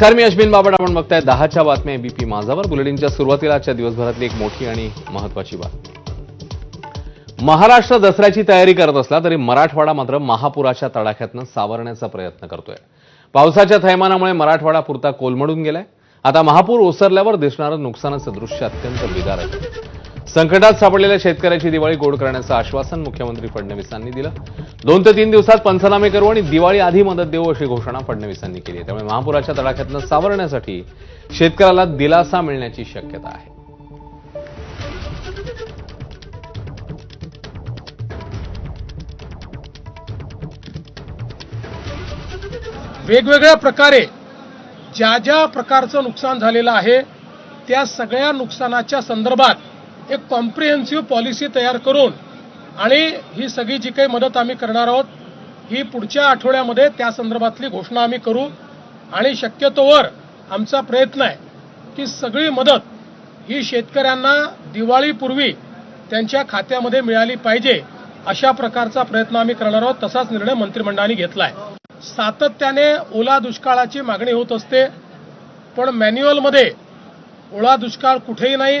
नमस्कार मी अश्विन बाबड आपण बघताय दहाच्या बातम्या. बीपी माझावर. बुलेटिनच्या सुरुवातीला आजच्या दिवसभरातली एक मोठी आणि महत्वाची बातमी. महाराष्ट्र दसऱ्याची तयारी करत असला तरी मराठवाडा मात्र महापुराच्या तडाख्यातनं सावरण्याचा प्रयत्न करतोय. पावसाच्या थैमानामुळे मराठवाडा पुरता कोलमडून गेलाय. आता महापूर ओसरल्यावर दिसणारं नुकसानाचं दृश्य अत्यंत बिगार आहे. संकटात सापडलेल्या शेतकऱ्याची दिवाळी गोड करण्याचं आश्वासन मुख्यमंत्री फडणवीसांनी दिलं. दोन ते तीन दिवसात पंचनामे करू आणि दिवाळी आधी मदत देऊ अशी घोषणा फडणवीसांनी केली त्यामुळे महापुराच्या तडाख्यातनं सावरण्यासाठी शेतकऱ्याला दिलासा मिळण्याची शक्यता आहे. वेगवेगळ्या प्रकारे ज्या ज्या प्रकारचं नुकसान झालेलं आहे त्या सगळ्या नुकसानाच्या संदर्भात एक कॉम्प्रिहेन्सिव्ह पॉलिसी तयार करून आणि ही सगळी जी काही मदत आम्ही करणार आहोत ही पुढच्या आठवड्यामध्ये त्या संदर्भातली घोषणा आम्ही करू. आणि शक्यतोवर आमचा प्रयत्न आहे की सगळी मदत ही शेतकऱ्यांना दिवाळीपूर्वी त्यांच्या खात्यामध्ये मिळाली पाहिजे अशा प्रकारचा प्रयत्न आम्ही करणार आहोत तसाच निर्णय मंत्रिमंडळाने घेतला आहे. सातत्याने ओला दुष्काळाची मागणी होत असते पण मॅन्युअलमध्ये ओला दुष्काळ कुठेही नाही.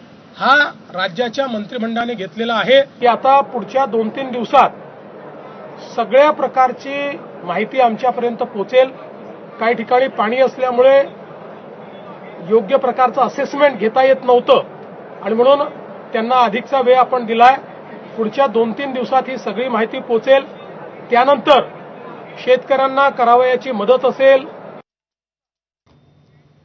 हा राज्याच्या मंत्रिमंडळाने घेतलेला आहे. की आता पुढच्या दोन तीन दिवसात सगळ्या प्रकारची माहिती आमच्यापर्यंत पोचेल काही ठिकाणी पाणी असल्यामुळे योग्य प्रकारचं असेसमेंट घेता येत नव्हतं. आणि म्हणून त्यांना अधिकचा वेळ आपण दिलाय. पुढच्या दोन तीन दिवसात ही सगळी माहिती पोचेल त्यानंतर शेतकऱ्यांना करावयाची मदत असेल.